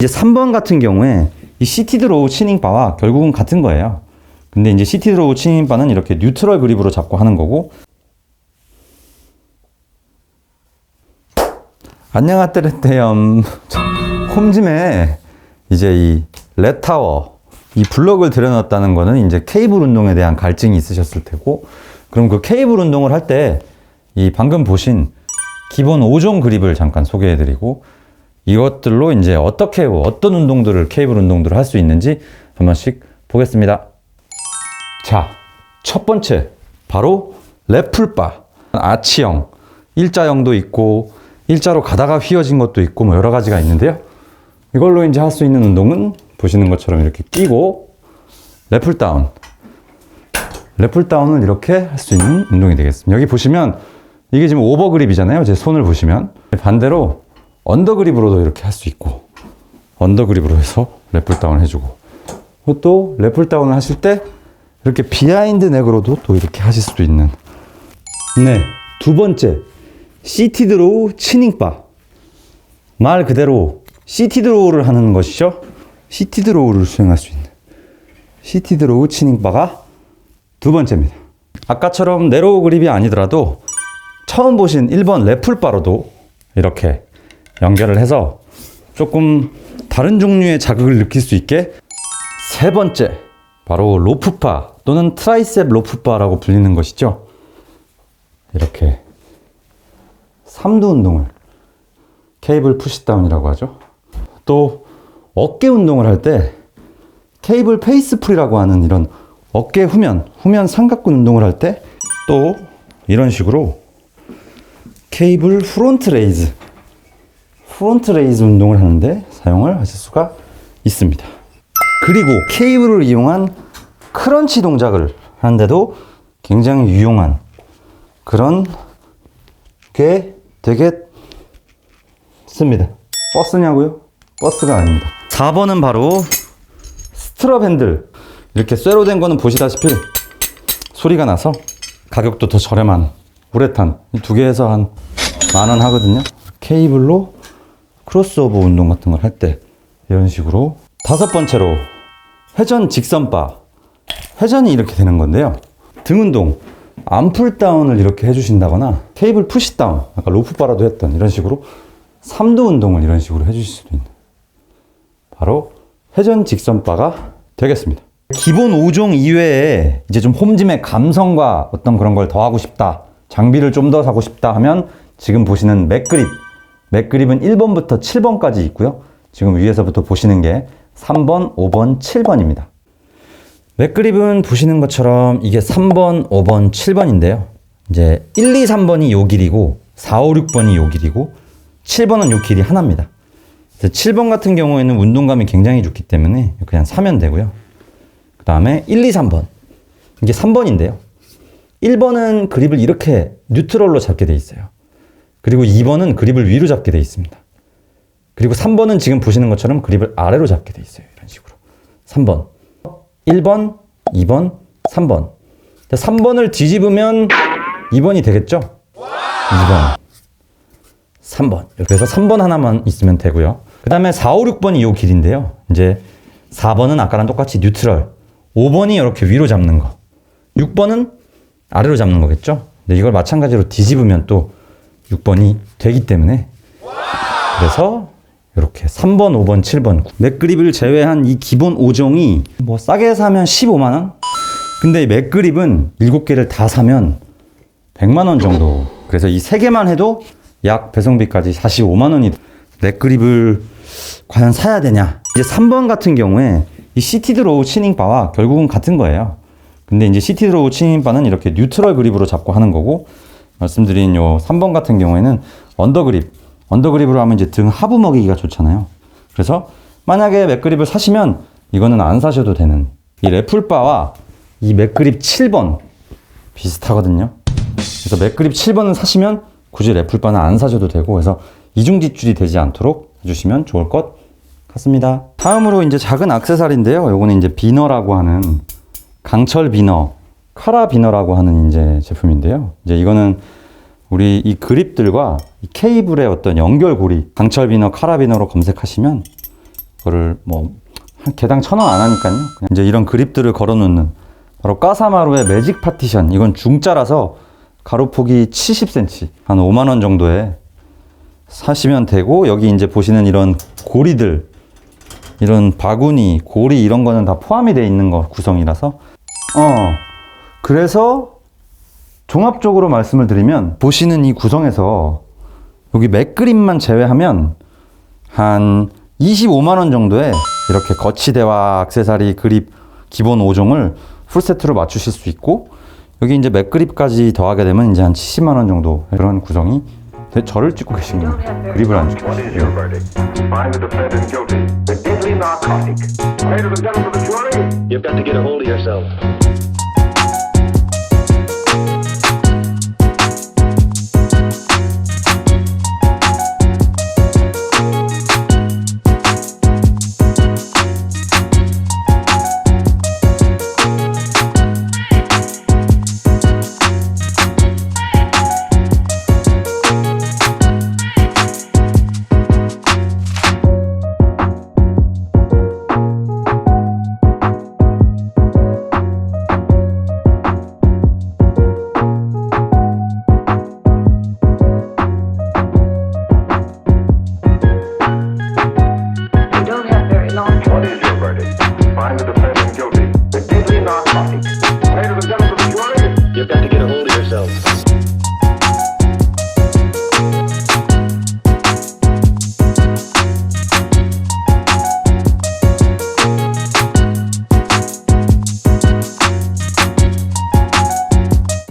이제 3번 같은 경우에 이 시티드 로우 치닝바와 결국은 같은 거예요. 근데 이제 시티드 로우 치닝바는 이렇게 뉴트럴 그립으로 잡고 하는 거고 안녕하세요. 홈짐에 이제 이 렛타워 이 블럭을 들여놨다는 거는 이제 케이블 운동에 대한 갈증이 있으셨을 테고 그럼 그 케이블 운동을 할 때 이 방금 보신 기본 5종 그립을 잠깐 소개해 드리고 이것들로 이제 어떻게 어떤 운동들을 케이블 운동들을 할 수 있는지 한 번씩 보겠습니다. 자, 첫 번째 바로 랩풀바 아치형 일자형도 있고 일자로 가다가 휘어진 것도 있고 뭐 여러 가지가 있는데요. 이걸로 이제 할 수 있는 운동은 보시는 것처럼 이렇게 끼고 랩풀 다운 랩풀 다운은 이렇게 할 수 있는 운동이 되겠습니다. 여기 보시면 이게 지금 오버그립이잖아요. 제 손을 보시면 반대로 언더그립으로도 이렇게 할 수 있고 언더그립으로 해서 랩풀 다운 해주고 또 랩풀 다운을 하실 때 이렇게 비하인드 넥으로도 또 이렇게 하실 수도 있는 네, 두 번째 시티 드로우 치닝바 말 그대로 시티 드로우를 하는 것이죠. 시티 드로우를 수행할 수 있는 시티 드로우 치닝바가 두 번째입니다. 아까처럼 네로우 그립이 아니더라도 처음 보신 1번 랩풀바로도 이렇게 연결을 해서 조금 다른 종류의 자극을 느낄 수 있게 세 번째 바로 로프파 또는 트라이셉 로프바라고 불리는 것이죠. 이렇게 삼두 운동을 케이블 푸시다운이라고 하죠. 또 어깨 운동을 할 때 케이블 페이스 풀이라고 하는 이런 어깨 후면, 후면 삼각근 운동을 할 때 또 이런 식으로 케이블 프론트 레이즈, 프론트 레이즈 운동을 하는데 사용을 하실 수가 있습니다. 그리고 케이블을 이용한 크런치 동작을 하는데도 굉장히 유용한 그런 게 되겠습니다. 버스냐고요? 버스가 아닙니다. 4번은 바로 스트럽 핸들. 이렇게 쇠로 된 거는 보시다시피 소리가 나서 가격도 더 저렴한 우레탄 이 두 개에서 한 만 원 하거든요. 케이블로 크로스오버 운동 같은 걸 할 때 이런 식으로 다섯 번째로 회전 직선바 회전이 이렇게 되는 건데요. 등 운동 암풀 다운을 이렇게 해주신다거나 케이블 푸시 다운 아까 로프바라도 했던 이런 식으로 삼두 운동을 이런 식으로 해주실 수도 있는 바로 회전 직선바가 되겠습니다. 기본 5종 이외에 이제 좀 홈짐의 감성과 어떤 그런 걸 더 하고 싶다. 장비를 좀 더 사고 싶다 하면 지금 보시는 맥그립. 맥 그립은 1번부터 7번까지 있고요. 지금 위에서부터 보시는 게 3번, 5번, 7번입니다. 맥 그립은 보시는 것처럼 이게 3번, 5번, 7번인데요. 이제 1, 2, 3번이 요 길이고 4, 5, 6번이 요 길이고 7번은 요 길이 하나입니다. 그래서 7번 같은 경우에는 운동감이 굉장히 좋기 때문에 그냥 사면 되고요. 그 다음에 1, 2, 3번. 이게 3번인데요. 1번은 그립을 이렇게 뉴트럴로 잡게 돼 있어요. 그리고 2번은 그립을 위로 잡게 돼 있습니다. 그리고 3번은 지금 보시는 것처럼 그립을 아래로 잡게 돼 있어요. 이런 식으로. 3번. 1번, 2번, 3번. 3번을 뒤집으면 2번이 되겠죠? 2번. 3번. 그래서 3번 하나만 있으면 되고요. 그 다음에 4, 5, 6번이 요 길인데요. 이제 4번은 아까랑 똑같이 뉴트럴. 5번이 이렇게 위로 잡는 거. 6번은 아래로 잡는 거겠죠? 근데 이걸 마찬가지로 뒤집으면 또 6번이 되기 때문에 그래서 이렇게 3번, 5번, 7번 맥그립을 제외한 이 기본 5종이 뭐 싸게 사면 15만 원? 근데 이 맥그립은 7개를 다 사면 100만 원 정도. 그래서 이 3개만 해도 약 배송비까지 45만 원이 맥그립을 과연 사야 되냐? 이제 3번 같은 경우에 이 시티드로우 치닝바와 결국은 같은 거예요. 근데 이제 시티드로우 치닝바는 이렇게 뉴트럴 그립으로 잡고 하는 거고 말씀드린 요 3번 같은 경우에는 언더그립. 언더그립으로 하면 이제 등 하부 먹이기가 좋잖아요. 그래서 만약에 맥그립을 사시면 이거는 안 사셔도 되는 이 래플바와 이 맥그립 7번 비슷하거든요. 그래서 맥그립 7번을 사시면 굳이 래플바는 안 사셔도 되고 그래서 이중지출이 되지 않도록 해주시면 좋을 것 같습니다. 다음으로 이제 작은 액세서리인데요. 요거는 이제 비너라고 하는 강철 비너, 카라 비너라고 하는 이제 제품인데요. 이제 이거는 우리 이 그립들과 이 케이블의 어떤 연결고리, 강철 비너, 카라 비너로 검색하시면 그거를 뭐한 개당 천 원 안 하니까요. 이제 이런 그립들을 걸어놓는 바로 까사마루의 매직 파티션. 이건 중짜라서 가로폭이 70cm, 한 5만 원 정도에 사시면 되고 여기 이제 보시는 이런 고리들, 이런 바구니, 고리 이런 거는 다 포함이 돼 있는 거 구성이라서 어 그래서 종합적으로 말씀을 드리면 보시는 이 구성에서 여기 맥그립만 제외하면 한 25만 원 정도에 이렇게 거치대와 액세서리 그립 기본 5종을 풀세트로 맞추실 수 있고 여기 이제 맥그립까지 더하게 되면 이제 한 70만 원 정도 그런 구성이 근데 저를 찍고 계시군요 그립을 안 찍고 yourself.